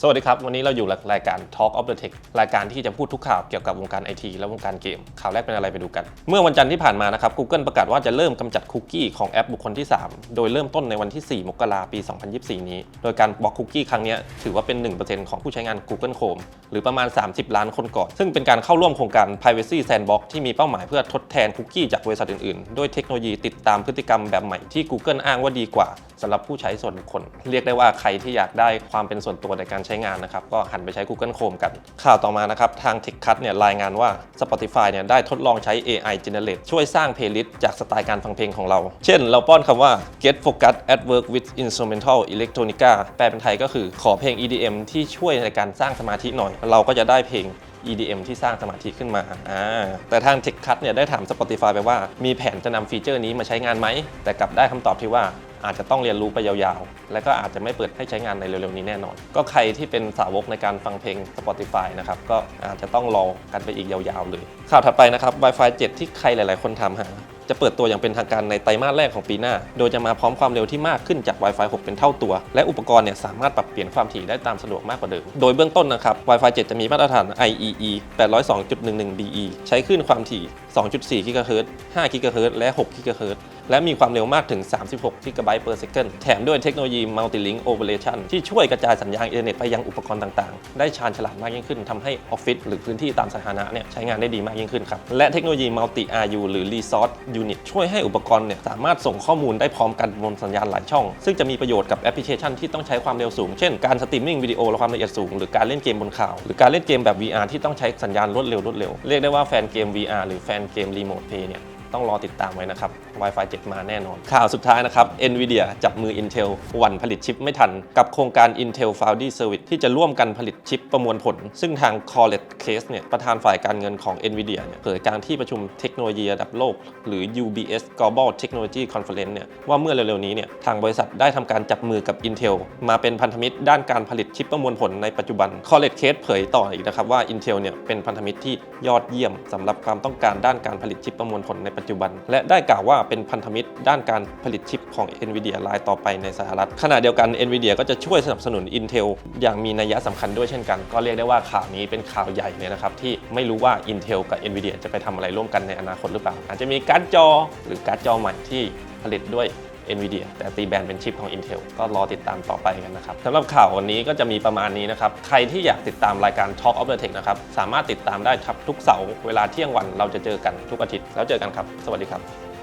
สวัสดีครับ วันนี้เราอยู่รายการ Talk of the Tech รายการที่จะพูดทุกข่าวเกี่ยวกับวงการไอทีและวงการเกม ข่าวแรกเป็นอะไรไปดูกัน เมื่อวันจันทร์ที่ผ่านมานะครับ Google ประกาศว่าจะเริ่มกำจัดคุกกี้ของแอปบุคคลที่ 3 โดยเริ่มต้นในวันที่ 4 มกราปี 2024 นี้ โดยการบล็อกคุกกี้ครั้งนี้ถือว่าเป็น 1%ของผู้ใช้งาน Google Chrome หรือประมาณ 30 ล้านคนก่อน ซึ่งเป็นการเข้าร่วมโครงการ Privacy Sandbox ที่มีเป้าหมายเพื่อทดแทนคุกกี้จากบริษัทอื่นๆ ด้วยเทคโนโลยีติดตามพฤติกรรมแบบใหม่ที่ Google อ้างว่าดีกว่าสำหรับผู้ใช้ส่วนบุคคล เรียกได้ว่าใครที่อยากได้ความเป็นส่วนตัวในการใช้งานนะครับ ก็หันไปใช้ Google Chrome กัน ข่าวต่อมานะครับ ทาง TechCut เนี่ยรายงานว่า Spotify เนี่ยได้ทดลองใช้ AI Generate ช่วยสร้างเพลย์ลิสต์จากสไตล์การฟังเพลงของเรา เช่น เราป้อนคำว่า get focus at work with instrumental electronica แปลเป็นไทยก็คือขอเพลง EDM ที่ช่วยในการสร้างสมาธิหน่อย เราก็จะได้เพลง EDM ที่สร้างสมาธิขึ้นมาอ่าแต่ทาง TechCut เนี่ยได้ถาม Spotify ไปว่ามีแผนจะนำฟีเจอร์นี้มาใช้งานไหม แต่กลับได้คำตอบที่ว่าอาจจะต้องเรียนรู้ไปยาวๆ และก็อาจจะไม่เปิดให้ใช้งานในเร็วๆนี้แน่นอน ก็ใครที่เป็นสาวกในการฟังเพลง Spotify นะครับ ก็อาจจะต้องรอกันไปอีกยาวๆเลย ข่าวถัดไปนะครับ Wi-Fi 7 ที่ใครหลายๆ คนถามหา จะเปิดตัวอย่างเป็นทางการในไตรมาสแรกของปีหน้า โดยจะมาพร้อมความเร็วที่มากขึ้นจาก Wi-Fi 6 เป็นเท่าตัว และอุปกรณ์เนี่ยสามารถปรับเปลี่ยนความถี่ได้ตามสะดวกมากกว่าเดิม โดยเบื้องต้นนะครับ Wi-Fi 7 จะมีมาตรฐาน IEE 802.11 BE ใช้คลื่นความถี่ 2.4 GHz 5 GHz และ 6 GHz และมีความเร็วมากถึง 36 GB per second แถมด้วยเทคโนโลยี Multi-Link Operation ที่ช่วยกระจายสัญญาณอินเทอร์เน็ตไปยังอุปกรณ์ต่างๆ ได้ชาญฉลาดมากยิ่งขึ้นทำให้ออฟฟิศหรือพื้นที่ตามสาธารณะเนี่ยใช้งานได้ดีมากยิ่งขึ้นครับ และเทคโนโลยี Multi RU หรือ Resource Unit ช่วยให้อุปกรณ์เนี่ยสามารถส่งข้อมูลได้พร้อมกันบนสัญญาณหลายช่อง ซึ่งจะมีประโยชน์กับแอปพลิเคชันที่ต้องใช้ความเร็วสูง เช่นการสตรีมมิ่งวิดีโอและความละเอียดสูง หรือการเล่นเกมบนข่าว หรือการเล่นเกมแบบ VR ที่ต้องใช้สัญญาณรวดเร็วรวดเร็วเรียกได้ว่าแฟนเกม VR หรือแฟนเกมรีโมทเพย์เนี่ย ต้องรอติดตามไว้นะครับ Wi-Fi 7 มาแน่นอน ข่าวสุดท้ายนะครับ NVIDIA จับมือ Intel หวันผลิตชิปไม่ทัน กับโครงการ Intel Foundry Service ที่จะร่วมกันผลิตชิปประมวลผล ซึ่งทาง Colette Case เนี่ยประธานฝ่ายการเงินของ NVIDIA เนี่ยเผยการที่ประชุมเทคโนโลยีระดับโลก หรือ UBS Global Technology Conference เนี่ยว่าเมื่อเร็วๆนี้เนี่ยทางบริษัทได้ทำการจับมือกับ Intel มาเป็นพันธมิตรด้านการผลิตชิปประมวลผลในปัจจุบัน Colette Case เผยต่ออีกนะครับว่า Intel เนี่ยเป็นพันธมิตรที่ยอดเยี่ยมสำหรับความต้องการด้านการผลิตชิปประมวลผลในปัจจุบันและได้กล่าวว่าเป็นพันธมิตรด้านการผลิตชิปของ NVIDIA รายต่อไปในสหรัฐ ขณะเดียวกัน NVIDIA ก็จะช่วยสนับสนุน Intel อย่างมีนัยสำคัญด้วยเช่นกัน ก็เรียกได้ว่าข่าวนี้เป็นข่าวใหญ่เลยนะครับ ที่ไม่รู้ว่า Intel กับ NVIDIA จะไปทำอะไรร่วมกันในอนาคตหรือเปล่า อาจจะมีการ์ดจอ หรือการ์ดจอใหม่ที่ผลิตด้วย NVIDIA แต่ตีแบรนด์เป็นชิปของ Intel ก็รอติดตามต่อไปกันนะครับสำหรับข่าววันนี้ก็จะมีประมาณนี้นะครับ ใครที่อยากติดตามรายการ Talk of the Tech นะครับ สามารถติดตามได้ครับทุกเสาร์เวลาเที่ยงวันเราจะเจอกันทุกอาทิตย์แล้วเจอกันครับ สวัสดีครับ